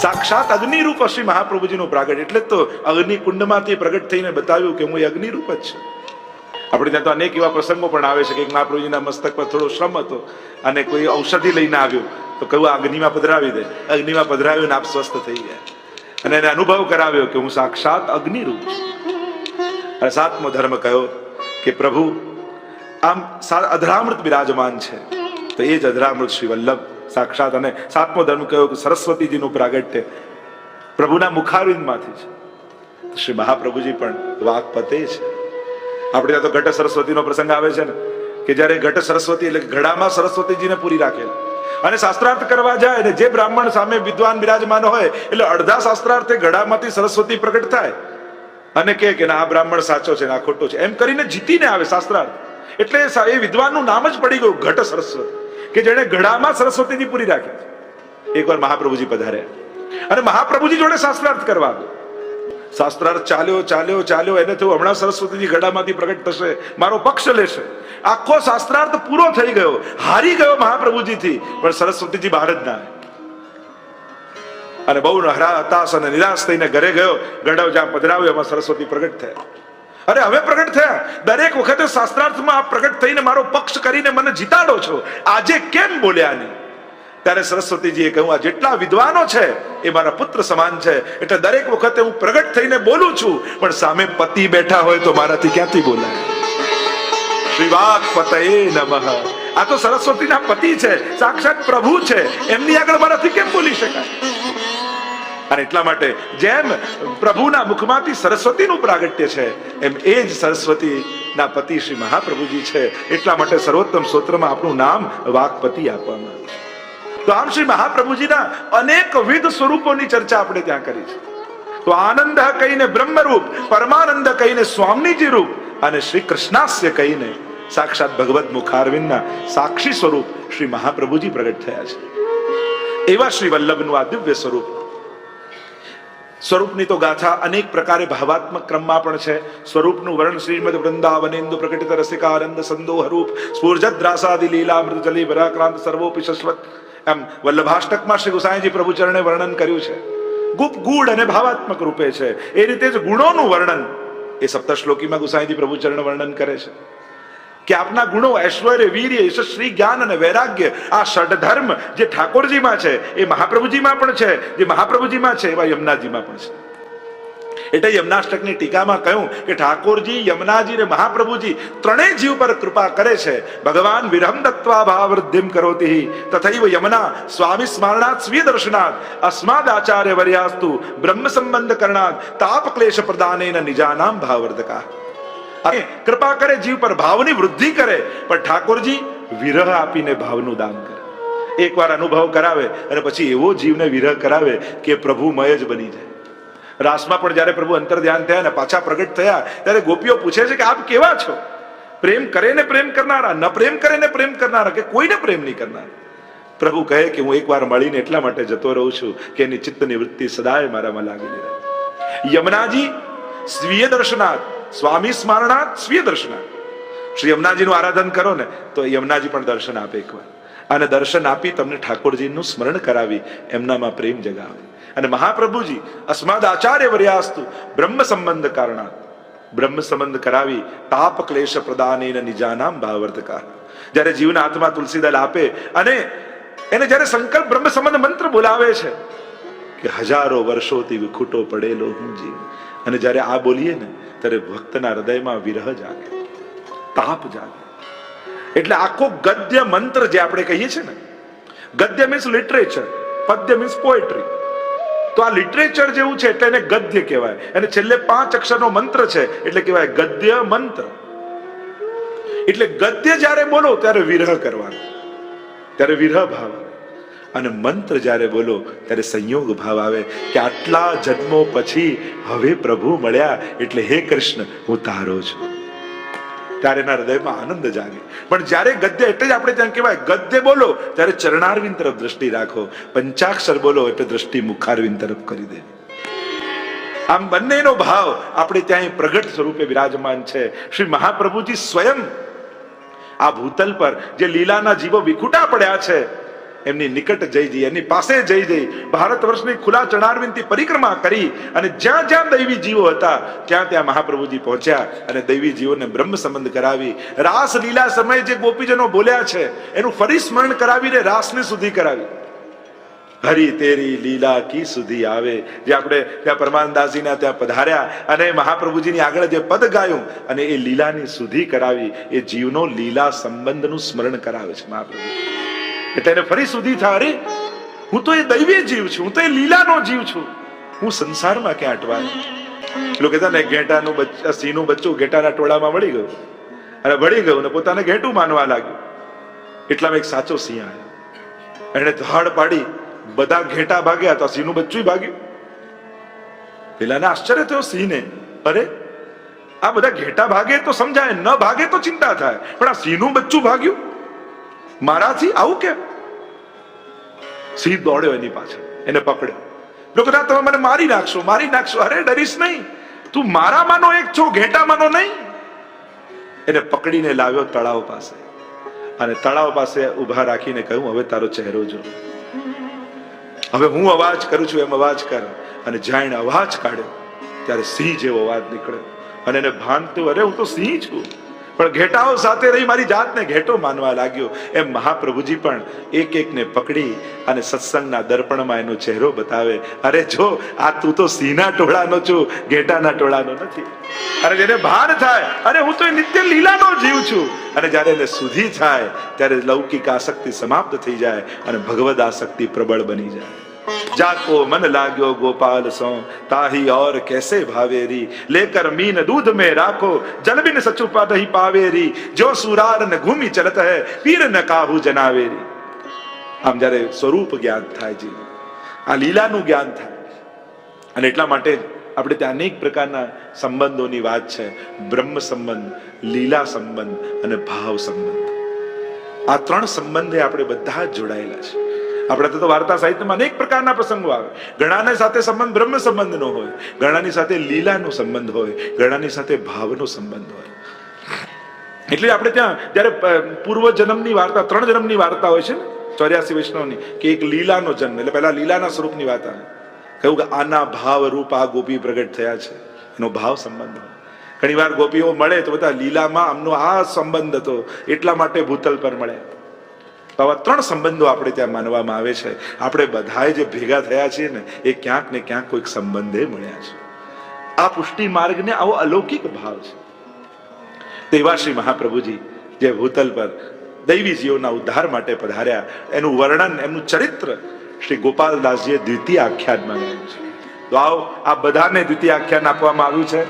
સાક્ષાત અગ્નિરૂપ શ્રી મહાપ્રભુજીનું પ્રાગટ. એટલે તો અગ્નિ કુંડમાંથી પ્રગટ થઈને બતાવ્યું કે હું એ અગ્નિરૂપ જ છું. આપણે ત્યાં તો અનેક એવા પ્રસંગો પણ આવે છે કે મહાપ્રભુજીના મસ્તક પર થોડો શ્રમ હતો અને કોઈ ઔષધિ લઈને આવ્યો. તો કહ્યું અગ્નિમાં પધરાવી દે. અગ્નિમાં પધરાવ્યું ને આપ સ્વસ્થ થઈ ગયા. અને એને અનુભવ કરાવ્યો કે હું સાક્ષાત અગ્નિરૂપ છું. અને સાતમો ધર્મ કહ્યો કે, પ્રભુ, આમ અધરામૃત બિરાજમાન છે. તો એ જ અધરામૃત શ્રી વલ્લભ સાક્ષાત અને સાતમો ધર્મ કહ્યો કે સરસ્વતીજીનું પ્રાગટ્ય. પ્રભુના મુખારવિંદમાંથી છે. શ્રી મહાપ્રભુજી પણ વાકપતે છે. આપણે ત્યાં તો ઘટ સરસ્વતીનો પ્રસંગ આવે છે ને, કે જ્યારે ઘટ સરસ્વતી એટલે ઘડામાં સરસ્વતીજીને પૂરી રાખેલ. અને શાસ્ત્રાર્થ કરવા જાય ને, જે બ્રાહ્મણ સામે વિદ્વાન બિરાજમાન હોય, એટલે અડધા શાસ્ત્રાર્થે ઘડામાંથી સરસ્વતી પ્રગટ થાય. અને કે ના, આ બ્રાહ્મણ સાચો છે આ ખોટો છે. એમ કરીને જીતીને આવે શાસ્ત્રાર્થ. એટલે એ વિદ્વાનનું નામ જ પડી ગયું, ઘટ સરસ્વતી. કે જેણે ઘડામાં સરસ્વતીજી પૂરી રાખી. એકવાર મહાપ્રભુજી પધાર્યા. અને મહાપ્રભુજી જોડે શાસ્ત્રાર્થ કરવા. શાસ્ત્રાર્થ ચાલ્યો ચાલ્યો ચાલ્યો, એને થયું હમણાં સરસ્વતીજી ગળામાંથી પ્રગટ થશે, મારો પક્ષ લેશે. આખો શાસ્ત્રાર્થ પૂરો થઈ ગયો, હારી ગયો મહાપ્રભુજીથી, પણ સરસ્વતીજી બહાર જ ના અને બહુ હરા હતાશ અને નિરાશ થઈને ઘરે ગયો. ગઢવ જ્યાં પધરાવ્યો, એમાં સરસ્વતી પ્રગટ થયા. અરે હવે પ્રગટ થયા. દરેક વખતે શાસ્ત્રાર્થમાં આ પ્રગટ થઈને મારો પક્ષ કરીને મને જીતાડો છો. આજે કેમ બોલ્યા નહીં? ત્યારે સરસ્વતીજીએ કહ્યું, આ જેટલા વિદ્વાનો છે, એ મારા પુત્ર સમાન છે. એટલે દરેક વખતે હું પ્રગટ થઈને બોલું છું. પણ સામે પતિ બેઠા હોય તો મારાથી ક્યાંથી બોલાય? શ્રીવાક પતયે નમઃ. આ તો સરસ્વતીના પતિ છે, સાક્ષાત પ્રભુ છે. એમની આગળ મારાથી કેમ બોલી શકાય? અને એટલા માટે જેમ પ્રભુના મુખમાંથી સરસ્વતીનું પ્રાગટ્ય છે, એમ એ જ સરસ્વતીના પતિ શ્રી મહાપ્રભુજી છે. એટલા માટે સર્વોત્તમ સ્ત્રોત્રમાં આપણું નામ વાકપતિ આપવામાં તો આમ શ્રી મહાપ્રભુજીના અનેકવિધ સ્વરૂપોની ચર્ચા આપણે ત્યાં કરી છે. તો આનંદ કહીને બ્રહ્મરૂપ, પરમાનંદ કહીને સ્વામીજી રૂપ અને શ્રી કૃષ્ણાસ્ય કહીને સાક્ષાત ભગવત મુખારવિંદના સાક્ષી સ્વરૂપ શ્રી મહાપ્રભુજી પ્રગટ થયા છે. એવા શ્રી વલ્લભનું આ દિવ્ય સ્વરૂપ સ્વરૂપની તો ગાથા અનેક પ્રકારે ભાવાત્મક ક્રમમાં પણ છે. સ્વરૂપનું વર્ણન શ્રીમદ વૃંદાવનેન્દુ પ્રકટિત રસિકાનંદ સંદોહ રૂપ સ્ફૂર્જદ્રાસાદિ લીલા મૃત જલી ભરાક્રાંત સર્વોપી શશ્વત એમ વલ્લભાષ્ટકમાં શ્રી ગુસાઈજી પ્રભુ ચરણે વર્ણન કર્યું છે. ગુપ ગૂઢ અને ભાવાત્મક રૂપે છે. એ રીતે જ ગુણોનું વર્ણન એ સપ્તશ્લોકીમાં ગુસાઈજી પ્રભુ ચરણ વર્ણન કરે છે. કે આપના ગુણો ઐશ્વર્ય, વીર્ય, યશસ્વી, જ્ઞાન અને વૈરાગ્ય, આ ષડધર્મ જે ઠાકોરજીમાં છે, એ મહાપ્રભુજીમાં પણ છે, જે મહાપ્રભુજીમાં છે, એવા યમુનાજીમાં પણ છે. એટલે યમનાષ્ટકની ટીકામાં કહ્યું કે ઠાકોરજી, યમુનાજી અને મહાપ્રભુજી ત્રણેય જીવ પર કૃપા કરે છે. ભગવાન વિરમ દત્વા ભાવવૃદ્ધિમ કરોતી તથૈવ યમના સ્વામી સ્મરણાત સ્વી દર્શનાત. અસ્માદ આચાર્ય વર્યાસ્તુ બ્રહ્મ સંબંધ કરણાત. તાપ ક્લેશ પ્રદાનેન નિજાનામ ભાવવર્ધકા. કૃપા કરે જીવ પર ભાવની વૃદ્ધિ કરે, પણ ઠાકોરજી વિરહ આપીને ભાવનું દાન કરે. એકવાર અનુભવ કરાવે અને પછી એવો જીવને વિરહ કરાવે કે પ્રભુમય જ બની જાય. રાસમાં પણ જ્યારે પ્રભુ અંતર ધ્યાન થયા અને પાછા પ્રગટ થયા, ત્યારે ગોપીઓ પૂછે છે કે આપ કેવા છો? પ્રેમ કરે ને પ્રેમ કરનારા, ન પ્રેમ કરે ને પ્રેમ કરનારા, કે કોઈને પ્રેમ નહીં કરનારા? પ્રભુ કહે કે હું એકવાર મળીને એટલા માટે જતો રહું છું કે એની ચિત્તની વૃત્તિ સદાય મારામાં લાગેલી રહે. યમુનાજી સ્વીય દર્શનાથ સ્વામી સ્મરણાથ સ્વીય દર્શનાથ શ્રી યમુનાજીનું આરાધન કરો ને તો યમુનાજી પણ દર્શન આપે એકવાર. અને દર્શન આપી તમને ઠાકોરજીનું સ્મરણ કરાવી એમનામાં પ્રેમ જગાવે. અને મહાપ્રભુજી, અસ્માદ આચાર્ય વર્યાસ્તુ, બ્રહ્મ સંબંધ કારણા બ્રહ્મ સંબંધ કરાવી તાપ ક્લેશ પ્રદાનેન નિજાનામ ભાવર્ધકા જ્યારે જીવના હાથમાં તુલસીદલ આપે અને એને જ્યારે સંકલ્પ બ્રહ્મ સંબંધ મંત્ર બોલાવે છે કે હજારો વર્ષોથી વિખૂટો પડેલો હું જીવ. અને જ્યારે આ બોલીએ ને, ત્યારે ભક્તના હૃદયમાં વિરહ જાગે, તાપ જાગે. એટલે આખો ગદ્ય મંત્ર જે આપણે કહીએ છીએ ને, ગદ્ય મીન્સ લિટરેચર પદ્ય મીન્સ પોએટ્રી તો આ લિટરેચર જેવું છે એટલે એને ગદ્ય કહેવાય. અને છેલ્લે પાંચ અક્ષરનો મંત્ર છે એટલે કહેવાય ગદ્ય મંત્ર. એટલે ગદ્ય જ્યારે બોલો ત્યારે વિરહ કરવાનો, ત્યારે વિરહ ભાવ. અને મંત્ર જ્યારે બોલો, ત્યારે સંયોગ ભાવ આવે કે આટલા જન્મો પછી હવે પ્રભુ મળ્યા એટલે હે કૃષ્ણ, હું તારો છું. ત્યારે એના હૃદયમાં આનંદ જાગે. પણ જ્યારે ગદ્ય, એટલે જ આપણે ત્યાં કહેવાય, ગદ્ય બોલો, ત્યારે ચરણારવિંદ તરફ દ્રષ્ટિ રાખો. પંચાક્ષર બોલો, એટલે દ્રષ્ટિ મુખારવિંદ તરફ કરી દે. આમ બંનેનો ભાવ આપણે ત્યાં પ્રગટ સ્વરૂપે વિરાજમાન છે. શ્રી મહાપ્રભુજી સ્વયં આ ભૂતલ પર જે લીલાના જીવો વિખૂટા પડ્યા છે એમની નિકટ જઈ જઈ એની પાસે જઈ જઈ ભારત વર્ષની ખુલ્લા ચણારવિંદથી પરિક્રમા કરી અને જ્યાં જ્યાં દૈવી જીવો હતા, ત્યાં ત્યાં મહાપ્રભુજી પહોંચ્યા અને દૈવી જીવોને બ્રહ્મ સંબંધ કરાવી. રાસ લીલા સમયે જે ગોપીજનો બોલ્યા છે, એનું ફરી સ્મરણ કરાવીને રાસને સુધી કરાવી. હરી તેરી લીલા કી સુધી આવે. જે આપણે ત્યાં પરમાનદાસજીના ત્યાં પધાર્યા અને મહાપ્રભુજીની આગળ જે પદ ગાયું અને એ લીલાની સુધી કરાવી, એ જીવનો લીલા સંબંધનું સ્મરણ કરાવે છે મહાપ્રભુ. એટલે એને ફરી સુધી થાય અરે હું તો એ દૈવી જીવ છું, હું તો એ લીલાનો જીવ છું. હું સંસારમાં ક્યાં અટવાનું પેલું કહેતા ને ઘેટાનું બચ્ચા સિંહનું બચ્ચું ઘેટાના ટોળામાં વળી ગયું. અને વળી ગયું ને પોતાને ઘેટું માનવા લાગ્યું. એટલામાં એક સાચો સિંહ આવ્યો. એને ધાડ પાડી, બધા ઘેટા ભાગ્યા તો સિંહનું બચ્ચું ભાગ્યું. પેલાને આશ્ચર્ય થયો સિંહને. અરે, આ બધા ઘેટા ભાગે તો સમજાય, ન ભાગે તો ચિંતા થાય. પણ આ સિંહનું બચ્ચું ભાગ્યું? મારાથી આવું કેમ? સિંહ દોડ્યો એની પાછળ, એને પકડ્યો. લોકો તમે મને મારી નાખશો મારી નાખશો. અરે, ડરીશ નહીં. તું મારામાંનો એક છો, ઘેટામાંનો નહીં. એને પકડીને લાવ્યો તળાવ પાસે. અને તળાવ પાસે ઊભા રાખીને કહ્યું, હવે તારો ચહેરો જો. હવે હું અવાજ કરું છું, એમ અવાજ કર. અને જાણે અવાજ કાઢ્યો, ત્યારે સિંહ જેવો અવાજ નીકળ્યો. અને એને ભાન થયું અરે, હું તો સિંહ છું. પણ ઘેટાઓ સાથે રહી મારી જાતને ઘેટો માનવા લાગ્યો. એમ મહાપ્રભુજી પણ એક એકને પકડી અને સત્સંગના દર્પણમાં એનો ચહેરો બતાવે. અરે જો, આ તું તો સિંહના ટોળાનો છું, ઘેટાના ટોળાનો નથી. અરે જેને ભાન થાય, અરે હું તો નિત્ય લીલાનો જીવ છું. અને જ્યારે એને સુધી થાય, ત્યારે લૌકિક આસક્તિ સમાપ્ત થઈ જાય અને ભગવદ આસક્તિ પ્રબળ બની જાય. જાકો મન લાગ્યો ગોપાલ સો તાહી ઓર કેસે ભાવેરી લેકર મીન દૂધ મે રાખો જલબિન સચુપા દહી પાવેરી જો સુરાર ન ઘૂમી ચલત હે પીર ન કાહુ જનાવેરી આમ જ્યારે સ્વરૂપ જ્ઞાન થાય જી આ લીલાનું જ્ઞાન થાય, અને એટલા માટે આપણે ત્યાં અનેક પ્રકારના સંબંધોની વાત છે. બ્રહ્મ સંબંધ, લીલા સંબંધ અને ભાવ સંબંધ. આ ત્રણ સંબંધે આપણે બધા જ જોડાયેલા છે. આપણે તો વાર્તા સાહિત્યમાં અનેક પ્રકારના પ્રસંગો આવે. ઘણાને સાથે સંબંધ, બ્રહ્મ સંબંધનો હોય. ઘણાની સાથે લીલાનો સંબંધ હોય. ઘણાની સાથે ભાવનો સંબંધ હોય. એટલે આપણે ત્યાં, જ્યારે પૂર્વ જન્મની વાર્તા, ત્રણ જન્મની વાર્તા હોય છે ને, ચોર્યાસી વૈષ્ણવની, કે એક લીલાનો જન્મ, એટલે પહેલા લીલાના સ્વરૂપની વાત આવે. કહ્યું કે આના ભાવ રૂપ આ ગોપી પ્રગટ થયા છે. એનો ભાવ સંબંધ હોય. ઘણી વાર ગોપીઓ મળે તો બધા લીલામાં આમનો આ સંબંધ હતો. એટલા માટે ભૂતલ પર મળ્યા તો આવા ત્રણ સંબંધો આપણે ત્યાં માનવામાં આવે છે. આપણે બધાએ જે ભેગા થયા છીએ ને, એ ક્યાંક ને ક્યાંક કોઈક સંબંધે મળ્યા છે. આ પુષ્ટિ માર્ગને આવો અલૌકિક ભાવ છે. તેવા શ્રી મહાપ્રભુજી જે ભૂતલ પર દૈવી જીવોના ઉદ્ધાર માટે પધાર્યા, એનું વર્ણન, એમનું ચરિત્ર શ્રી ગોપાલદાસજીએ દ્વિતીય આખ્યાનમાં ગાયું છે. તો આવો, આ બધાને દ્વિતીય આખ્યાન આપવામાં આવ્યું છે.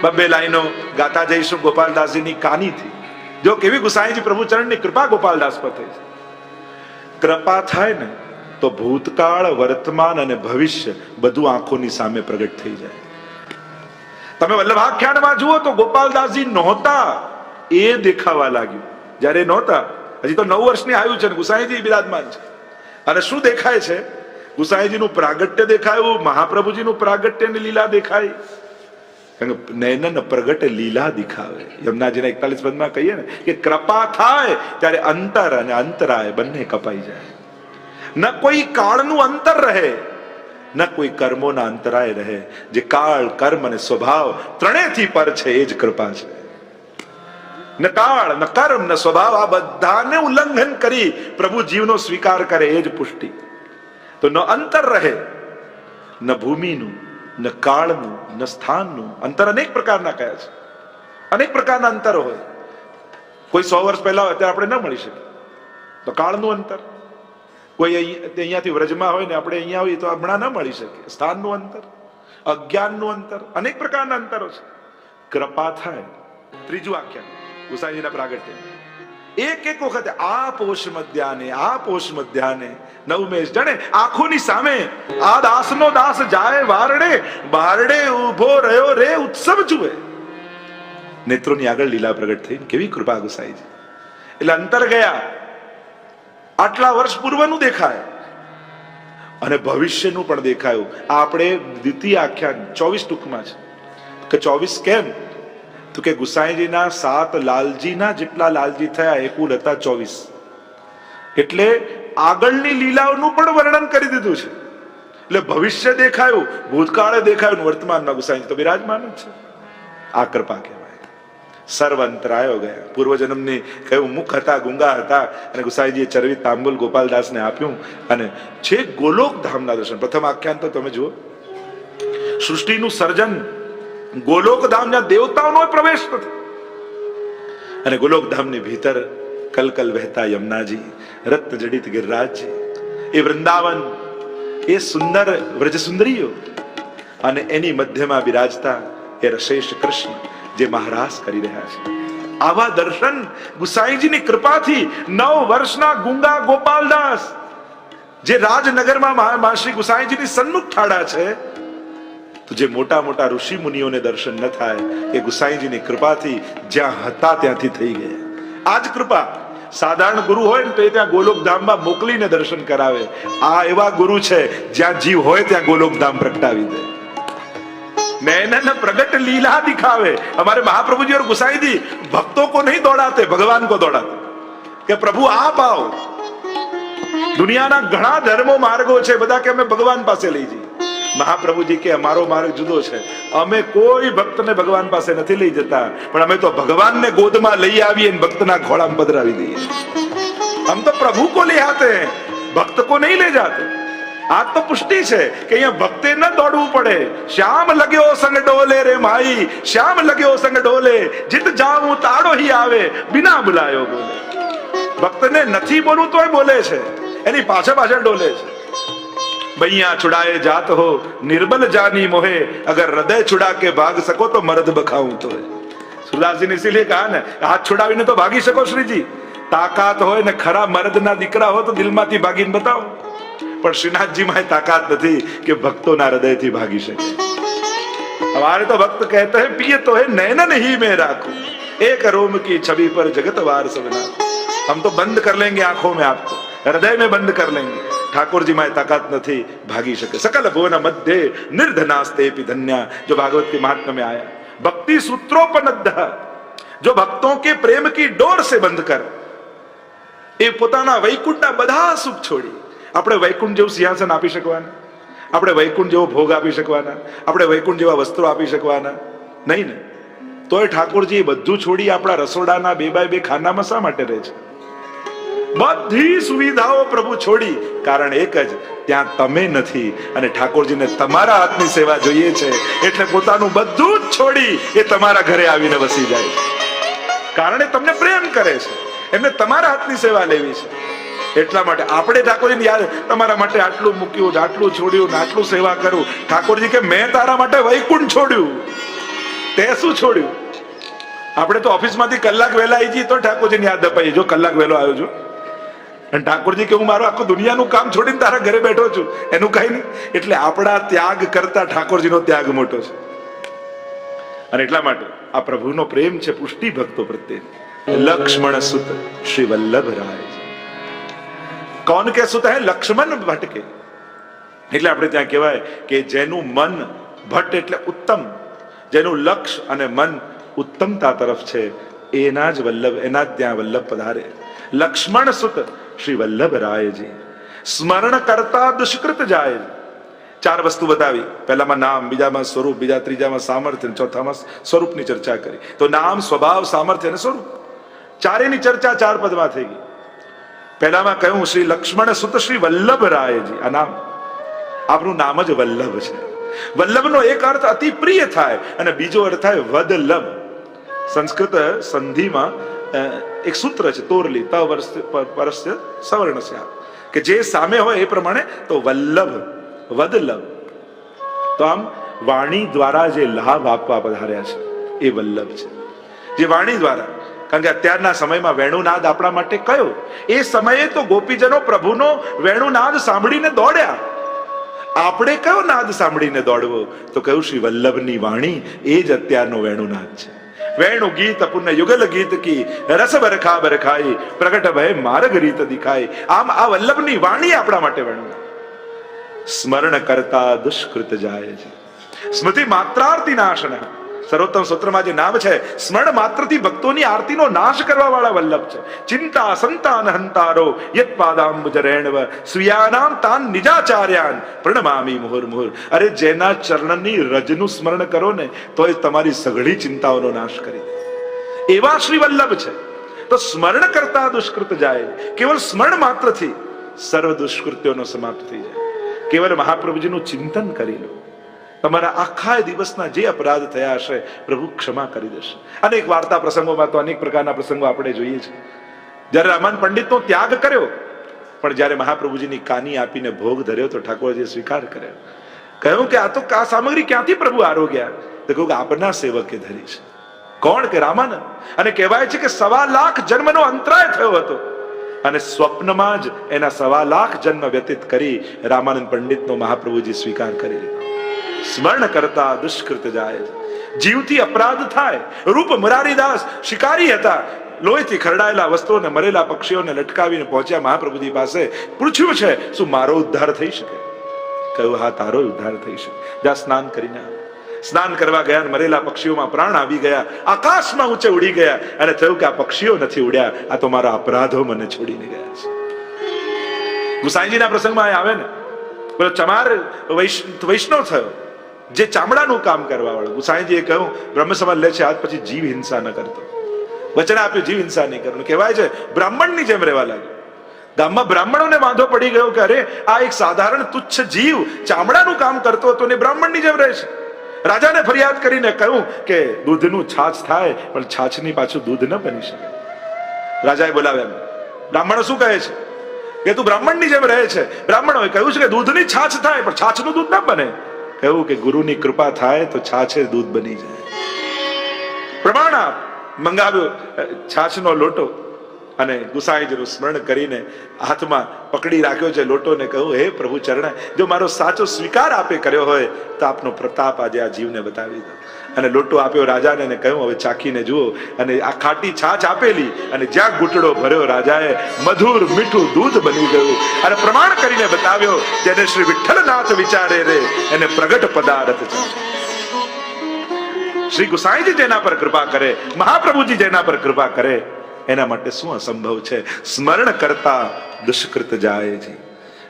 બબ્બે લાઈનો ગાતા જઈશું ગોપાલદાસજીની કાનીથી. જો કેવી ગુસાઈજી પ્રભુચરણની કૃપા ગોપાલદાસ પર થઈ છે. કૃપા થાય ને, તો ભૂતકાળ, વર્તમાન અને ભવિષ્ય બધું આંખોની સામે પ્રગટ થઈ જાય. તમે વલ્લભાખ્યાનમાં જુઓ તો ગોપાલદાસજી નહોતા એ દેખાવા લાગ્યું. જ્યારે નહોતા, હજી તો નવ વર્ષની આયુ છે ગુસાઈજી બિરાજમાન છે. અને શું દેખાય છે? ગુસાઈજીનું પ્રાગટ્ય દેખાયું, મહાપ્રભુજીનું પ્રાગટ્યની લીલા દેખાય નયનન પ્રગટ લીલા દિખાવે. યમુનાજીના એકતાલીસ પદમાં કહીએ ને કે કૃપા થાય ત્યારે અંતર અને અંતરાય બંને કપાઈ જાય. ન કોઈ કાળનું અંતર રહે, ન કોઈ કર્મોના અંતરાય રહે. જે કાળ, કર્મ અને સ્વભાવ ત્રણેયથી પર છે, એ જ કૃપા છે. ન કાળ, ન કર્મ, ન સ્વભાવ આ બધાને ઉલ્લંઘન કરી પ્રભુ જીવનો સ્વીકાર કરે, એ જ પુષ્ટિ. તો ન અંતર રહે, ન ભૂમિનું ન કાળનું, ન સ્થાનનું. અંતર અનેક પ્રકારના કયા છે. અનેક પ્રકારના અંતર હોય. કોઈ સો વર્ષ પહેલા હોય ત્યારે આપણે ન મળી શકીએ. તો કાળનું અંતર. કોઈ અહીં- અહીંયાથી વ્રજમાં હોય ને, આપણે અહીંયા હોઈએ તો હમણાં ન મળી શકીએ. સ્થાનનું અંતર, અજ્ઞાનનું અંતર, અનેક પ્રકારના અંતરો છે. કૃપા થાય. ત્રીજું આખ્યાન. ગુસાઈજીના પ્રાગટ્ય. એક એક વખત આ પોષ મધ્યાને આ પોષ મધ્યાને, નવમેશ જાણે આંખોની સામે. આ દાસનો દાસ જાય વારડે બારડે ઊભો રહ્યો રે, ઉત્સવ જુએ. નેત્રોની આગળ લીલા પ્રગટ થઈ કેવી કૃપા ગુસાઈજી એટલે અંતર ગયા. આટલા વર્ષ પૂર્વનું દેખાય. અને ભવિષ્યનું પણ દેખાયું. આપણે દ્વિતીય આખ્યાન ચોવીસ ટૂંકમાં છે. કે ચોવીસ કેમ? તો કે ગુસાઈજીના સાત લાલજીના જેટલા લાલજી થયા એ કુલ હતા ચોવીસ. એટલે આગળની લીલાઓનું પણ વર્ણન કરી દીધું છે. એટલે ભવિષ્ય દેખાયું, ભૂતકાળે દેખાયું વર્તમાનમાં ગુસાઈજી. તો બિરાજમાન જ છે. આ કૃપા કહેવાય. સર્વંતરાયો ગયા. પૂર્વજન્મની કયું મુખ હતા, ગુંગા હતા, અને ગુસાઈજીએ ચરવી તાંબુલ ગોપાલદાસને આપ્યું અને છે ગોલોક ધામના દર્શન. પ્રથમ આખ્યાન તો તમે જુઓ. સૃષ્ટિનું સર્જન ગોલોક ધામના દેવતાઓનો પ્રવેશ નથી. અને ગોલોક ધામની ભીતર કલકલ વહેતા યમુનાજી, રત્ન જડિત ગિરરાજજી, એ વૃંદાવન, એ સુંદર વ્રજ સુંદરીઓ અને એની મધ્યમાં બિરાજતા એ રશેષ કૃષ્ણ જે મહારાસ કરી રહ્યા છે. આવા દર્શન ગુસાઈજીની કૃપાથી નવ વર્ષના ગુંગા ગોપાલદાસ, જે રાજનગરમાં મહા- મહાશ્રી ગુસાઈજીની સન્મુખ ઠાડા છે જે મોટા મોટા ઋષિ મુનિઓને દર્શન ન થાય એ ગુસાઈજીની કૃપાથી જ્યાં હતા ત્યાંથી થઈ ગયા આ જ કૃપા સાધારણ ગુરુ હોય ને તો એ ત્યાં ગોલોક ધામમાં મોકલીને દર્શન કરાવે આ એવા ગુરુ છે જ્યાં જીવ હોય ત્યાં ગોલોક ધામ પ્રગટાવી દે नैनन प्रगट लीला दिखावे हमारे महाप्रभु जी और गुसाई जी भक्तों को नहीं दौड़ाते भगवान को दौड़ाते કે પ્રભુ આપ આવો દુનિયાના ઘણા ધર્મો માર્ગો છે બધા કે અમે ભગવાન પાસે લઈ જઈએ મહાપ્રભુજી કે, અમારો માર્ગ જુદો છે. અમે કોઈ ભક્તને ભગવાન પાસે નથી લઈ જતા, પણ અમે તો ભગવાનને ગોદમાં લઈ આવીએ અને ભક્તના ઘોડામાં પધરાવી દઈએ હમ તો પ્રભુ કો લે આતે ભક્ત કો નહીં લે જાતે. આ તો પુષ્ટિ છે કે અહીંયા ભક્તે ન દોડવું પડે. શ્યામ લગ્યો સંગ ડોલે રે માઈ, શ્યામ લગ્યો સંગ ડોલે. જીત જાઉં તાળો હી આવે, બિના બુલાયો બોલે. ભક્તને નથી બોલવું તોય બોલે છે. એની પાછળ પાછળ ડોલે છે. બૈયા છુડાએ જાત હો, નિર્બલ जानी मोहे अगर हृदय छुड़ा के भाग सको तो मर्द बखाऊं तो સુરદાસજી ને કહા ને, હાથ છોડાવીને તો ભાગી શકો શ્રીજી. તાકાત હોય ને ખરા મર્દના દીકરા હો તો દિલમાંથી ભાગીને બતાવો. પણ શ્રીનાથજી તાકાત નથી કે ભક્તોના હૃદયથી ભાગી શકે. હમારે તો ભક્ત કહેતે હે પિયે તો હે નૈન નહીં મેં રાખું. એક રોમ કી છબી પર જગત વાર સબના હમ તો બંધ કર લેંગે આંખો મેં આપકો. હૃદય મેં બંધ કર લેંગે. ठाकुर जी में ताकत નથી ભાગી શકે सकल भुवन मध्य निर्धनास्ते धन्या जो भागवत के महात्म्य में आया भक्ति सूत्रोपनद्ध जो भक्तों के प्रेम की डोर से બંધ કર એ પોતાના વૈકુંઠના બધા સુખ છોડી આપણે વૈકુંઠ જેવું સિંહાસન આપી શકવાના આપણે વૈકુંઠ જેવો ભોગ આપી શકવાના આપણે વૈકુંઠ જેવા વસ્ત્રો આપી શકવાના નહીં ને તોય ઠાકોરજી એ બધું છોડી આપણા રસોડાના બે બાય બે ખાનામાં શા માટે રહે છે બધી સુવિધાઓ પ્રભુ છોડી. કારણ એક જ, ત્યાં તમે નથી. અને ઠાકોરજીને તમારા હાથની સેવા જોઈએ છે. એટલે પોતાનું બધું જ છોડી એ તમારા ઘરે આવીને વસી જાય કારણ તમને પ્રેમ કરે છે. એમને તમારા હાથની સેવા લેવી છે. એટલા માટે આપણે ઠાકોરજીને યાદ, તમારા માટે આટલું મૂક્યું, આટલું છોડ્યું આટલું સેવા કરું. ઠાકોરજી કે, મેં તારા માટે વૈકુંઠ છોડ્યું. તે શું છોડ્યું? આપણે તો ઓફિસમાંથી કલાક વહેલા આવી જઈએ તો ઠાકોરજીને યાદ અપાઈએ. જો કલાક વહેલો આવ્યો છું. અને ઠાકોરજી કે હું મારું આખું દુનિયાનું કામ છોડીને તારા ઘરે બેઠો છું. એનું કઈ નહીં. એટલે આપણા ત્યાગ કરતા ઠાકોરજીનો ત્યાગ મોટો છે. અને એટલા માટે આ પ્રભુનો પ્રેમ છે પુષ્ટિ ભક્તો પ્રત્યે. લક્ષ્મણ સુત શ્રી વલ્લભ રાય કોણ કે સુત હે? લક્ષ્મણ ભટ્ટ કે એટલે આપણે ત્યાં કહેવાય કે જેનું મન ભટ્ટ એટલે ઉત્તમ. જેનું લક્ષ અને મન ઉત્તમતા તરફ છે, એના જ વલ્લભ, એના જ ત્યાં વલ્લભ પધારે. લક્ષ્મણ સુત શ્રી વલ્લભ રાયજી સ્મરણ કરતા દુષ્કૃત જાય. ચાર વસ્તુ બતાવી. પહેલામાં નામ, બીજામાં સ્વરૂપ, બીજા ત્રીજામાં સામર્થ્ય ચોથામાં સ્વરૂપની ચર્ચા કરી. તો નામ, સ્વભાવ, સામર્થ્ય અને સ્વરૂપ. ચારેની ચર્ચા ચાર પદમાં થઈ ગઈ. પહેલામાં કહ્યું, શ્રી લક્ષ્મણ સુત શ્રી વલ્લભ રાયજી આ નામ. આપણું નામ જ વલ્લભ છે. વલ્લભનો એક અર્થ અતિ પ્રિય થાય અને બીજો અર્થ થાય વદલભ. સંસ્કૃત સંધિમાં એક સૂત્ર છે, તોરલી ત વર્ષ પરસ્ય સવર્ણ છે કે જે સામે હોય એ પ્રમાણે તો વલ્લભ, વદલભ. તો આમ વાણી દ્વારા જે લાભ આપવા પધાર્યા છે, એ વલ્લભ છે. જે વાણી દ્વારા, કારણ કે અત્યારના સમયમાં વેણુનાદ આપણા માટે કયો? એ સમયે તો ગોપીજનો પ્રભુનો વેણુનાદ સાંભળીને દોડ્યા. આપણે કયો નાદ સાંભળીને દોડવો? તો કયું શ્રી વલ્લભની વાણી એ જ અત્યારનો વેણુનાદ છે. વેણુ ગીત પુણ્ય યુગલ ગીત કી રસ બરખા બરખાઈ પ્રગટ ભય માર્ગ રીત દિખાય આમ આ વલ્લભની વાણી આપણા માટે વેણુ. સ્મરણ કરતા દુષ્કૃત જાય છે. સ્મૃતિ માત્રાર્થી નાશન સર્વોત્તમ સૂત્રમાં જે નામ છે, સ્મરણ માત્રથી ભક્તોની આરતીનો નાશ કરવા વાળા વલ્લભ છે. ચિંતા સંતાન હંતારો યત પાદાંબુજ રેણવ સ્વીયાનામ તાન નિજાચાર્યાન, પ્રણમામી મુહુર મુહુર. અરે જેના ચરણની રજનું સ્મરણ કરો ને તો એ તમારી સઘળી ચિંતાઓનો નાશ કરી દે. એવા શ્રી વલ્લભ છે. તો સ્મરણ કરતા દુષ્કૃત જાય. કેવલ સ્મરણ માત્રથી સર્વ દુષ્કૃત્યોનો સમાપ્ત થઈ જાય. કેવલ મહાપ્રભુજીનું ચિંતન કરી લો. તમારા આખા દિવસના જે અપરાધ થયા હશે, પ્રભુ ક્ષમા કરી દેશે. અનેક વાર્તા પ્રસંગોમાં તો અનેક પ્રકારના પ્રસંગો આપણે જોઈએ છીએ જ્યારે રામાન પંડિતનો ત્યાગ કર્યો, પણ જ્યારે મહાપ્રભુજીની કાની આપીને ભોગ ધર્યો તો ઠાકોરજીએ સ્વીકાર કર્યો. કહ્યું કે આ તો આ સામગ્રી ક્યાંથી પ્રભુ આરોગ્યા તો કહ્યું કે આપના સેવકે ધરી છે. કોણ કે રામાનંદ? અને કહેવાય છે કે સવા લાખ જન્મનો અંતરાય થયો હતો. અને સ્વપ્નમાં જ એના સવા લાખ જન્મ વ્યતીત કરી રામાનંદ પંડિતનો મહાપ્રભુજી સ્વીકાર કરી લીધો. સ્મરણ કરતા દુષ્કૃત જાય જીવથી અપરાધ થાય. રૂપ મરારીદાસ શિકારી હતા. લોહીથી ખરડાયેલા વસ્તુઓને મરેલા પક્ષીઓને લટકાવીને પહોંચ્યા મહાપ્રભુજી પાસે. પૂછ્યું છે, શું મારો ઉદ્ધાર થઈ શકે? કહ્યું, હા, તારો ઉદ્ધાર થઈ શકે. જા સ્નાન કરીને. સ્નાન કરવા ગયા મરેલા પક્ષીઓમાં પ્રાણ આવી ગયા. આકાશમાં ઊંચે ઉડી ગયા અને થયું કે આ પક્ષીઓ નથી ઉડ્યા. આ તો મારા અપરાધો મને છોડીને ગયા છે. ગુસાઈજીના પ્રસંગમાં આવે ને. ચમાર વૈષ્ણવ થયો. જે ચામડાનું કામ કરવા વાળો. ગુસાઈજીએ કહ્યું બ્રહ્મ સમાજ લે છે, આજ પછી જીવ હિંસા ન કરતો. વચન આપ્યું, જીવ હિંસા નહીં કરવાનું. કહેવાય છે, બ્રાહ્મણની જેમ રહેવા લાગ્યો. ગામમાં બ્રાહ્મણોને વાંધો પડી ગયો કે, અરે, આ એક સાધારણ તુચ્છ જીવ ચામડાનું કામ કરતો હતો ને બ્રાહ્મણની જેમ રહે છે રાજાને ફરિયાદ કરીને કહ્યું કે, દૂધનું છાછ થાય, પણ છાછની પાછું દૂધ ન બની શકે. રાજાએ બોલાવ્યા. બ્રાહ્મણો શું કહે છે? કે, તું બ્રાહ્મણની જેમ રહે છે. બ્રાહ્મણોએ કહ્યું છે કે, દૂધની છાછ થાય, પણ છાછનું દૂધ ન બને. કહ્યું કે ગુરુની કૃપા થાય તો છાછે દૂધ બની જાય. પ્રમાણ આપ મંગાવ્યો છાછનો લોટો અને ગુસાઈજીનું સ્મરણ કરીને હાથમાં પકડી રાખ્યો છે લોટોને કહ્યું, હે પ્રભુ ચરણ, જો મારો સાચો સ્વીકાર આપે કર્યો હોય તો આપનો પ્રતાપ આજે આ જીવને બતાવી દો. અને લોટો આપ્યો રાજાને અને કહ્યું, હવે ચાખીને જુઓ. અને આ ખાટી છાછ આપેલી અને જ્યાં ઘૂંટડો ભર્યો રાજાએ મધુર મીઠું દૂધ બની ગયું. અને પ્રમાણ કરીને બતાવ્યો, જેને શ્રી વિઠ્ઠલનાથ વિચારે રે, એને પ્રગટ પદાર્થ છે. શ્રી ગુસાઈજી જેના પર કૃપા કરે, મહાપ્રભુજી જેના પર કૃપા કરે, એના માટે શું અસંભવ છે? સ્મરણ કરતા દુષ્કૃત જાય છે.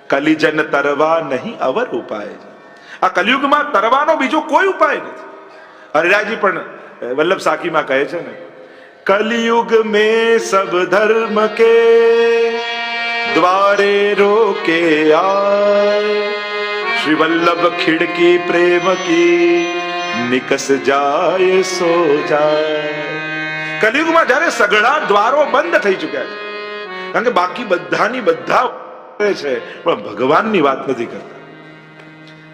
કલિજન તરવા નહીં અવર ઉપાય છે. આ કલયુગમાં તરવાનો બીજો કોઈ ઉપાય નથી. હરિરાયજી પણ વલ્લભ સાકીમાં કહે છે ને, કલયુગ મે સબ ધર્મ કે દ્વારે રોકે આય. શ્રી વલ્લભ ખિડકી પ્રેમ કી નિકસ જાય સો જાય. કલયુગમાં જ્યારે સઘળા દ્વારો બંધ થઈ ચુક્યા છે, કારણ કે બાકી બધાની બધા છે, પણ ભગવાનની વાત નથી કરતા.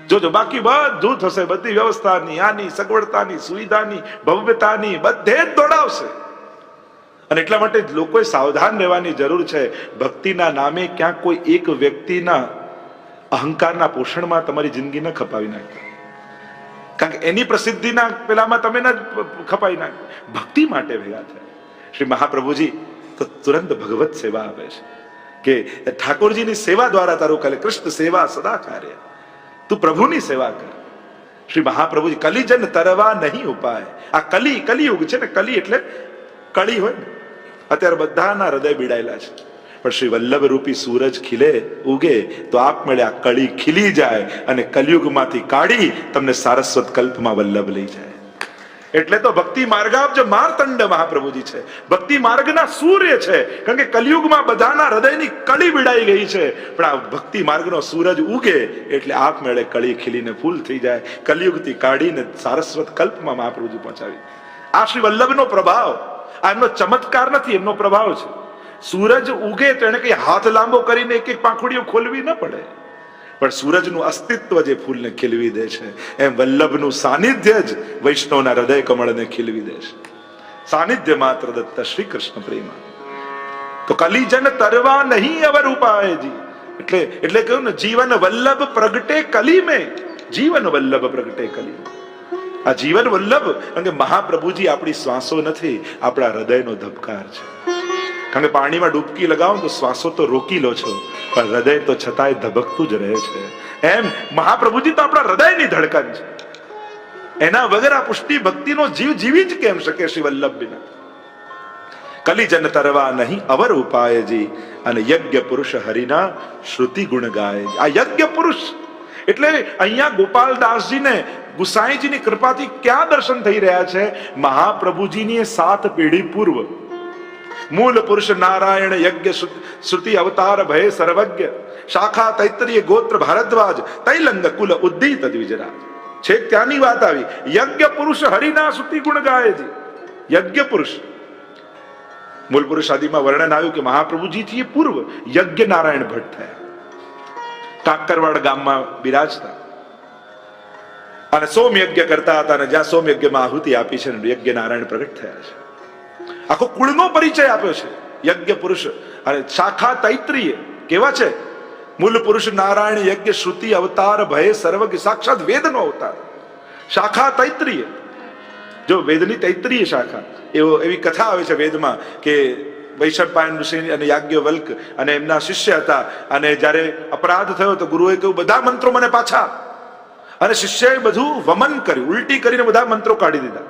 જોજો, બાકી બધું થશે, બધી વ્યવસ્થાની, આની સગવડતાની, સુવિધાની, ભવ્યતાની, બધે જ દોડાવશે. અને એટલા માટે લોકોએ સાવધાન રહેવાની જરૂર છે. ભક્તિના નામે ક્યાંક કોઈ એક વ્યક્તિના અહંકારના પોષણમાં તમારી જિંદગી ન ખપાવી નાખતા કારણ કે એની પ્રસિદ્ધિના પેલામાં તમે ન ખપાઈ નાખ. ભક્તિ માટે ભેગા થયા. શ્રી મહાપ્રભુજી, તો તુરંત ભગવત સેવા આપે છે. કે ઠાકોરજીની સેવા દ્વારા તારું કલે કૃષ્ણ સેવા સદા કાર્ય. તું પ્રભુની સેવા કર. શ્રી મહાપ્રભુજી, કલિજન તરવા નહીં ઉપાય. આ કલી, કલિયુગ છે ને, કલી એટલે કળી હોય ને. અત્યારે બધાના હૃદય બીડાયેલા છે. પણ શ્રી વલ્લભ રૂપી સૂરજ ખીલે, ઉગે, તો આપમેળે આ કળી ખીલી જાય અને કલિયુગમાંથી કાઢી તમને સારસ્વત કલ્પમાં વલ્લભ લઈ જાય. એટલે તો ભક્તિ માર્ગાબ્જ માર્તંડ મહાપ્રભુજી છે. ભક્તિ માર્ગના સૂર્ય છે. કારણ કે કલયુગમાં બધાના હૃદયની કળી વિડાઈ ગઈ છે. પણ આ ભક્તિ માર્ગનો સૂરજ ઉગે એટલે આપમેળે કળી ખીલીને ફૂલ થઈ જાય. કલયુગથી કાઢીને સારસ્વત કલ્પમાં મહાપ્રભુજી પહોંચાવી. આ શ્રી વલ્લભનો પ્રભાવ. આ એમનો ચમત્કાર નથી, એમનો પ્રભાવ છે. સૂરજ ઉગે તો એને કઈ હાથ લાંબો કરીને એક એક પાંખુડીઓ ખોલવી ન પડે. પણ સૂરજનું અસ્તિત્વ જે ફૂલને ખીલવી દે છે, એમ વલ્લભનું સાનિધ્ય જ વૈષ્ણવના હૃદય કમળને ખીલવી દે છે. સાનિધ્ય માત્ર દત્ત શ્રી કૃષ્ણ પ્રેમા તો કલિજન તરવા નહીં અવર ઉપાયજી. એટલે એટલે કહ્યું ને, જીવન વલ્લભ પ્રગટે કલી મેં જીવન વલ્લભ પ્રગટે કલી આ જીવન વલ્લભ કારણ કે મહાપ્રભુજી આપણી શ્વાસો નથી, આપણા હૃદયનો ધબકાર છે. કારણ કે પાણીમાં ડૂબકી લગાવો તો શ્વાસો તો રોકી લો છો, પણ હૃદય તો છતાંય ધબકતું જ રહે છે. એમ મહાપ્રભુજી તો આપણા હૃદયની ધડકન છે. એના વગર આ પુષ્ટિ ભક્તિનો જીવ જીવી જ કેમ શકે શ્રી વલ્લભ બિના કલિજન તરવા નહીં અવર ઉપાયજી અને યજ્ઞ પુરુષ હરિના શ્રુતિ ગુણ ગાય આ યજ્ઞ પુરુષ, એટલે અહીંયા ગોપાલદાસજીને ગુસાઈજીની કૃપાથી ક્યાં દર્શન થઈ રહ્યા છે? મહાપ્રભુજીની સાત પેઢી પૂર્વ. મૂળ પુરુષ નારાયણ યજ્ઞ શ્રુ- શ્રુતિ અવતાર ભય સર્વજ્ઞ શાખા તૈત્રીય ગોત્ર ભારદ્વાજ તૈલંગ કુલ ઉદ્દીત દ્વિજરાજ છેક ત્યાંની વાત આવી યજ્ઞ પુરુષ હરિના શ્રુતિ ગુણ ગાય છે યજ્ઞ પુરુષ મૂળ પુરુષ આદિમાં વર્ણન આવ્યું કે મહાપ્રભુજીથી પૂર્વ યજ્ઞ નારાયણ ભટ્ટ થયા કાકરવાડ ગામમાં બિરાજતા અને સોમ યજ્ઞ કરતા હતા અને જ્યાં સોમ યજ્ઞમાં આહુતિ આપી છે યજ્ઞ નારાયણ પ્રગટ થયા છે આખો કુળનો પરિચય આપ્યો છે, યજ્ઞ પુરુષ. અને શાખા તૈત્રીય, કેવા છે? મૂળ પુરુષ નારાયણ યજ્ઞ શ્રુતિ અવતાર ભય સર્વજ્ઞ સાક્ષાત વેદનો અવતાર. શાખા તૈત્રીય. જો વેદની તૈત્રીય શાખા, એવો એવી કથા આવે છે વેદમાં કે વૈશંપાયન ઋષિ અને યાજ્ઞવલ્ક અને એમના શિષ્ય હતા. અને જ્યારે અપરાધ થયો તો ગુરુએ કહ્યું, બધા મંત્રો મને પાછા અને શિષ્યએ બધું વમન કર્યું, ઉલટી કરીને બધા મંત્રો કાઢી દીધા.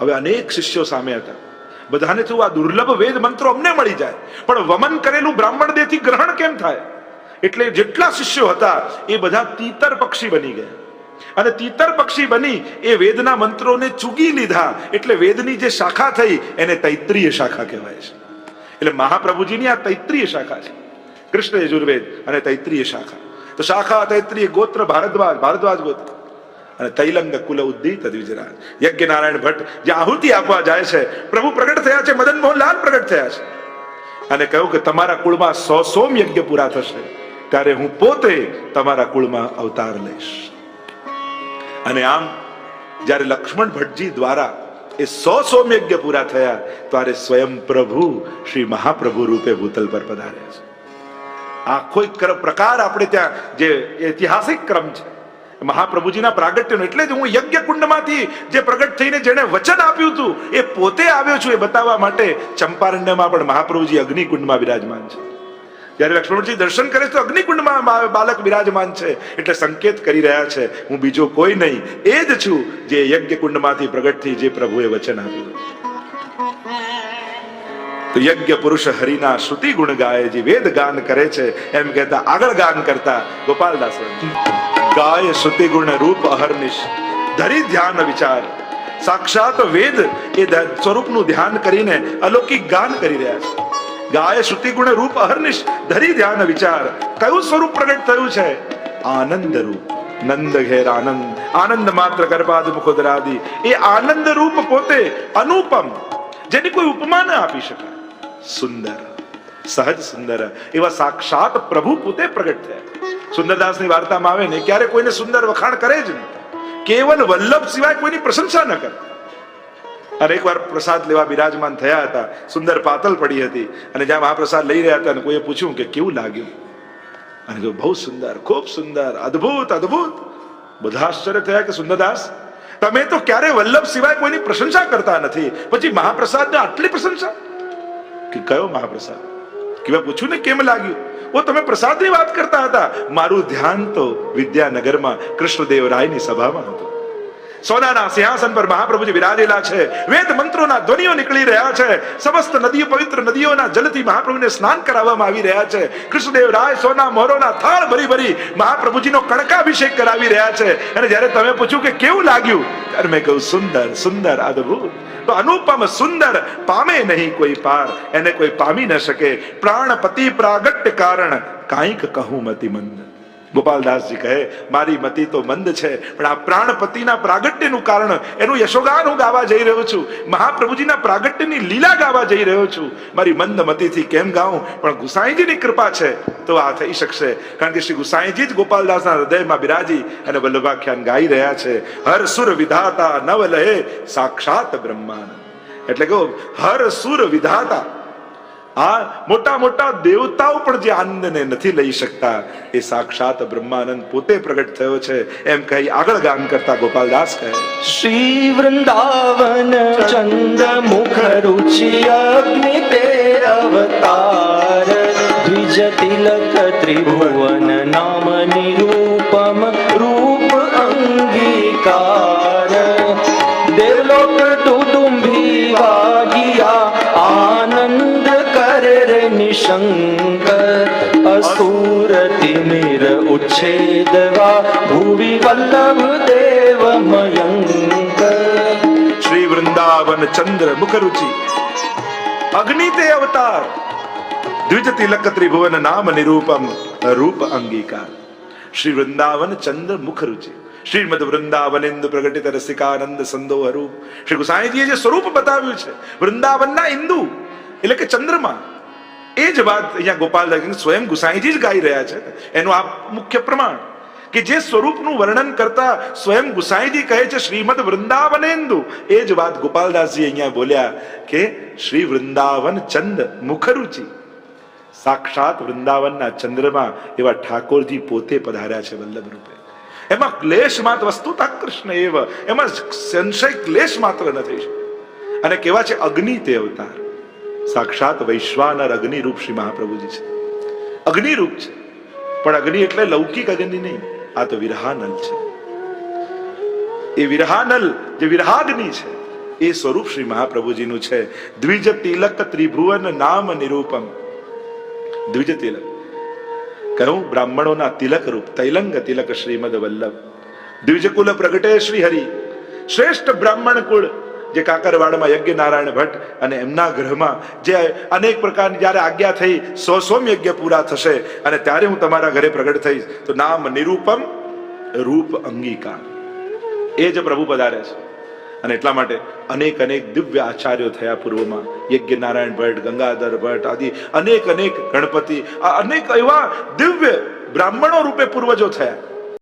હવે અનેક શિષ્યો સામે હતા. બધાને થયું આ દુર્લભ વેદ મંત્રો અમને મળી જાય. પણ વમન કરેલું બ્રાહ્મણ દેહથી ગ્રહણ કેમ થાય? એટલે જેટલા શિષ્યો હતા, એ બધા તીતર પક્ષી બની ગયા. અને તીતર પક્ષી બની, એ વેદના મંત્રોને ચૂગી લીધા. એટલે વેદની જે શાખા થઈ, એને તૈત્રીય શાખા કહેવાય છે. એટલે મહાપ્રભુજીની આ તૈત્રીય શાખા છે. કૃષ્ણ યજુર્વેદ અને તૈત્રીય શાખા. તો શાખા, તૈત્રીય ગોત્ર, ભારદ્વાજ ભારદ્વાજ ગોત્ર. અને તૈલંગ કુલ ઉદ્દીત દ્વિજરાજ યજ્ઞ નારાયણ ભટ્ટ, જે આહુતિ આપવા જાય છે, પ્રભુ પ્રગટ થયા છે, મદન મોહનલાલ પ્રગટ થયા છે. અને કહ્યું કે તમારા કુળમાં સો સોમ યજ્ઞ પૂરા થશે, ત્યારે હું પોતે તમારા કુળમાં અવતાર લઈશ. અને આમ, જ્યારે લક્ષ્મણ ભટ્ટજી દ્વારા એ સો સોમ યજ્ઞ પૂરા થયા, ત્યારે સ્વયં પ્રભુ શ્રી મહાપ્રભુ રૂપે ભૂતલ પર પધાર્યા છે. આખો એક પ્રકાર આપણે ત્યાં, જે ઐતિહાસિક ક્રમ છે મહાપ્રભુજીના પ્રાગટ્યનો એટલે જ હું યજ્ઞ કુંડમાંથી જે પ્રગટ થઈને જેણે વચન આપ્યું હતું, એ પોતે આવ્યો છું એ બતાવવા માટે ચંપારણ્યમાં પણ મહાપ્રભુજી અગ્નિકુંડમાં વિરાજમાન છે. જ્યારે લક્ષ્મણજી દર્શન કરે તો અગ્નિકુંડમાં બાલક બિરાજમાન છે. એટલે સંકેત કરી રહ્યા છે, હું બીજો કોઈ નહીં, એ જ છું જે યજ્ઞ કુંડમાંથી પ્રગટ થઈ જે પ્રભુએ વચન આપ્યું. તો યજ્ઞ પુરુષ હરિના શ્રુતિ ગુણ ગાય, જે વેદ ગાન કરે છે, એમ કહેતા આગળ ગાન કરતા ગોપાલદાસ ગાય શ્રુતિ ગુણ રૂપ અહર્નિશ ધરી ધ્યાન વિચાર સાક્ષાત વેદ એ સ્વરૂપનું ધ્યાન કરીને અલૌકિક ગાન કરી રહ્યા છે ગાય શ્રુતિ ગુણ રૂપ અહર્નિશ ધરી ધ્યાન વિચાર કયું સ્વરૂપ પ્રગટ થયું છે આનંદ રૂપ નંદ ઘેર આનંદ આનંદ માત્ર કરપાદ મુખોદરાદી એ આનંદ રૂપ પોતે અનુપમ જેની કોઈ ઉપમા ન આપી શકાય સુંદર સહજ સુંદર. એવા સાક્ષાત પ્રભુ પોતે પ્રગટ થયા. સુંદરદાસની વાર્તામાં આવે ને, ક્યારે કોઈને સુંદર વખાણ કરે જ નહીં. કેવલ વલ્લભ સિવાય કોઈની પ્રશંસા ન કરે. અને એકવાર પ્રસાદ લેવા બિરાજમાન થયા હતા, સુંદર પાતલ પડી હતી. અને જ્યાં મહાપ્રસાદ લઈ રહ્યા હતા અને કોઈએ પૂછ્યું કે કેવું લાગ્યું? અને કહ્યું, બહુ સુંદર, ખૂબ સુંદર, અદ્ભુત અદ્ભુત. બધા આશ્ચર્ય થયા કે, સુંદરદાસ, તમે તો ક્યારે વલ્લભ સિવાય કોઈની પ્રશંસા કરતા નથી? પછી મહાપ્રસાદ આટલી પ્રશંસા? કે, કયો મહાપ્રસાદ? કે મેં પૂછ્યું ને કેમ લાગ્યું? ઓ, તમે પ્રસાદની વાત કરતા હતા. મારું ધ્યાન તો વિદ્યાનગરમાં કૃષ્ણદેવ રાયની સભામાં હતું. સોનાના સિંહાસન પર મહાપ્રભુજી વિરાજેલા છે. વેદ મંત્રોના ધ્વનિઓ નીકળી રહ્યા છે. સમસ્ત નદીઓ, પવિત્ર નદીઓના જલથી મહાપ્રભુને સ્નાન કરાવવામાં આવી રહ્યા છે. કૃષ્ણદેવ રાય, સોના, મોરોના થાળ ભરી ભરી મહાપ્રભુજીનો કણકાભિષેક કરાવી રહ્યા છે. અને જ્યારે તમે પૂછ્યું કે કેવું લાગ્યું, ત્યારે મેં કહ્યું, સુંદર સુંદર અદ્ભુત તો અનુપમ સુંદર, પામે નહીં કોઈ પાર. એને કોઈ પામી ન શકે. પ્રાણપતિ પ્રાગટ્ય કારણ કાંઈક કહું મતિ મંદ ગોપાલદાસજી કહે, મારી મતિ તો મંદ છે, પણ આ પ્રાણપતિના પ્રાગટ્યનું કારણ એનું યશોગાન હું ગાવા જઈ રહ્યો છું. મહાપ્રભુજીના પ્રાગટ્યની લીલા ગાવા જઈ રહ્યો છું. મારી મંદ મતિથી કેમ ગાઉં? પણ ગુસાઈજીની કૃપા છે, તો આ થઈ શકશે. કારણ કે શ્રી ગુસાઈજી જ ગોપાલદાસના હૃદયમાં બિરાજી અને વલ્લભાખ્યાન ગાઈ રહ્યા છે. હર સુર વિધાતા નવ લહે સાક્ષાત બ્રહ્માનંદ. એટલે કહો હર સુર વિધાતા આ મોટા મોટા દેવતાઓ પણ જે આનંદને નથી લઈ શકતા, એ સાક્ષાત બ્રહ્માનંદ પોતે પ્રગટ થયો છે. એમ કહી આગળ ગાન કરતા ગોપાલદાસ કહે શ્રી વૃંદાવન ચંદ મુખ રુચિ અગ્નિ તે અવતાર, દ્વિજ તિલક ત્રિભુવન નામ નિરૂપમ રૂપ શંકર અસુર તિમિર ઉચ્છેદવા ભુવિ વલ્લભ દેવ મયંકર. શ્રી વૃંદાવન ચંદ્ર મુખરુચિ. અગ્નિ તે અવતાર. દ્વિજ તિલક ત્રિભુવન નામ નિરૂપમ રૂપ અંગીકાર. શ્રી વૃંદાવન ચંદ્ર મુખરુચિ. શ્રીમદ વૃંદાવનેન્દુ પ્રગટિત રસિકાનંદ સંદો રૂપ શ્રી ગુસાઈજીએ જે સ્વરૂપ બતાવ્યું છે, વૃંદાવનના ઇન્દુ એટલે કે ચંદ્રમા એ જ વાત અહીંયા ગોપાલ સ્વયં ગુસાઈજી જ ગાઈ રહ્યા છે. એનું આ મુખ્ય પ્રમાણ કે જે સ્વરૂપનું વર્ણન કરતા સ્વયં ગુસાઈજી કહે છે શ્રીમદ વૃંદાવનેન્દુ. એ જ વાત ગોપાલદાસજી અહીંયા બોલ્યા કે શ્રી વૃંદાવન ચંદ મુખરુચિ. સાક્ષાત વૃંદાવનના ચંદ્રમાં એવા ઠાકોરજી પોતે પધાર્યા છે વલ્લભ રૂપે. એમાં ક્લેશ માત્ર વસ્તુતા કૃષ્ણ એવ, એમાં સંશય ક્લેશ માત્ર નથી. અને કેવા છે અગ્નિ તે અવતાર સાક્ષાત વૈશ્વાનર અગ્નિ રૂપ શ્રી મહાપ્રભુજી છે. અગ્નિ રૂપ છે. પણ અગ્નિ એટલે લૌકિક અગ્નિ નહીં, આ તો વિરહાનલ છે. એ વિરહાનલ જે વિરહાગ્નિ છે, એ સ્વરૂપ શ્રી મહાપ્રભુજીનું છે. દ્વિજ તિલક ત્રિભુવન નામ નિરૂપમ. દ્વિજ તિલક. કહ્યું બ્રાહ્મણોના તિલક રૂપ, તૈલંગ તિલક શ્રીમદ વલ્લભ. દ્વિજ કુલ પ્રગટે શ્રી હરિ. શ્રેષ્ઠ બ્રાહ્મણ કુળ જે કાંકરવાડમાં યજ્ઞ નારાયણ ભટ્ટ અને એમના ગ્રહમાં જે અનેક પ્રકારની જ્યારે આજ્ઞા થઈ, સો સોમ યજ્ઞ પૂરા થશે અને ત્યારે હું તમારા ઘરે પ્રગટ થઈશ. તો નામ નિરૂપમ, રૂપ અંગીકાર. એ જ પ્રભુ પધારે છે. અને એટલા માટે અનેક અનેક દિવ્ય આચાર્યો થયા પૂર્વમાં. યજ્ઞ નારાયણ ભટ્ટ, ગંગાધર ભટ્ટ આદિ અનેક અનેક ગણપતિ અનેક એવા દિવ્ય બ્રાહ્મણો રૂપે પૂર્વજો થયા.